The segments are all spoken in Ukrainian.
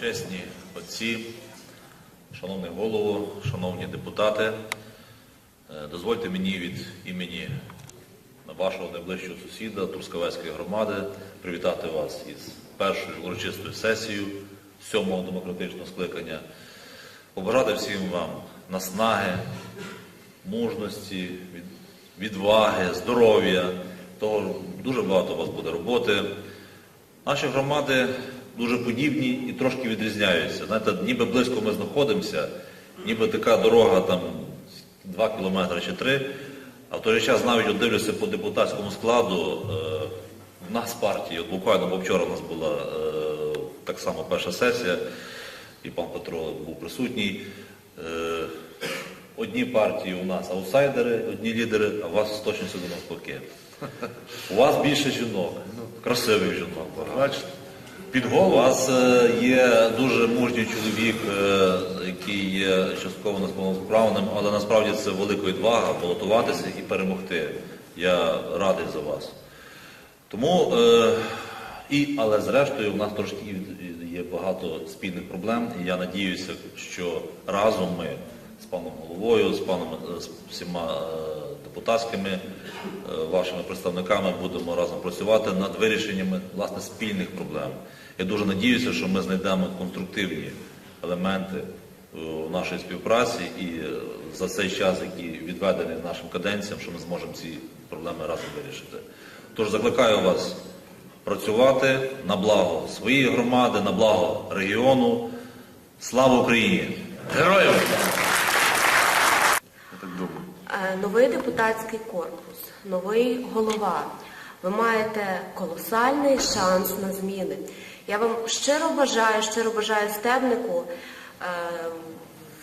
чесні отці, шановний голово, шановні депутати, е, дозвольте мені від імені вашого найближчого сусіда Трускавецької громади привітати вас із першою урочистою сесією сьомого демократичного скликання, побажати всім вам наснаги, мужності, відваги, здоров'я. Того дуже багато у вас буде роботи. Наші громади дуже подібні і трошки відрізняються. Знаєте, ніби близько ми знаходимося, ніби така дорога там 2 кілометри чи 3, а в той же час навіть от дивлюся по депутатському складу, е, в нас партії, от буквально бо вчора у нас була е, так само перша сесія, і пан Петро був присутній. Е, одні партії у нас аутсайдери, одні лідери, а у вас з точністю до навпаки. У вас більше жінок, красивих жінок. багато. Під голову у вас е, є дуже мужній чоловік, е, який є частково несповносправним, але насправді це велика відвага балотуватися і перемогти. Я радий за вас. Тому, е, і, але зрештою, у нас трошки є багато спільних проблем, і я надіюся, що разом ми з паном головою, з паном е, з всіма е, депутатськими е, вашими представниками будемо разом працювати над вирішеннями власне спільних проблем. Я дуже надіюся, що ми знайдемо конструктивні елементи е, нашої співпраці і за цей час, який відведений нашим каденціям, що ми зможемо ці проблеми разом вирішити. Тож закликаю вас працювати на благо своєї громади, на благо регіону. Слава Україні! Героям! Новий депутатський корпус, новий голова. Ви маєте колосальний шанс на зміни. Я вам щиро бажаю, щиро бажаю стебнику е,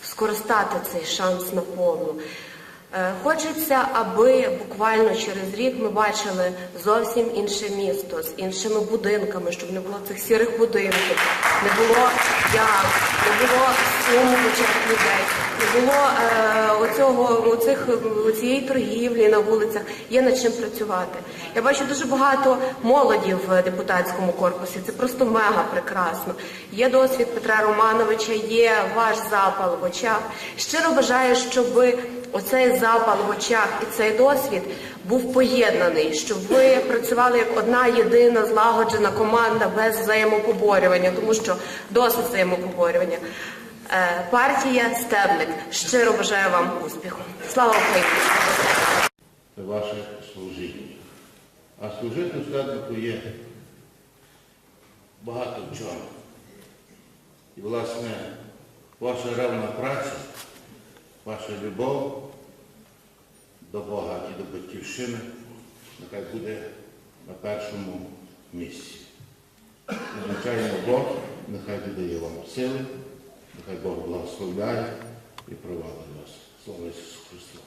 скористати цей шанс наповну. Е, Хочеться, аби буквально через рік ми бачили зовсім інше місто з іншими будинками, щоб не було цих сірих будинків, не було ям, не було суму людей, не було е, оцього, оцих, цієї торгівлі на вулицях. Є над чим працювати. Я бачу дуже багато молоді в депутатському корпусі. Це просто мега прекрасно. Є досвід Петра Романовича, є ваш запал в очах. Щиро бажаю, щоб оцей запал в очах і цей досвід був поєднаний, щоб ви працювали як одна єдина злагоджена команда без взаємопоборювання, тому що досить взаємопоборювання. Е, Партія Стеблик. Щиро бажаю вам успіху. Слава Україні! ваше служіння. А служити в статнику є багато чому. І, власне, ваша ревна праця, ваша любов до Бога і до Батьківщини нехай буде на першому місці. Звичайно, Бог нехай додає вам сили, нехай Бог благословляє і провадить вас. Слава Ісусу Христу!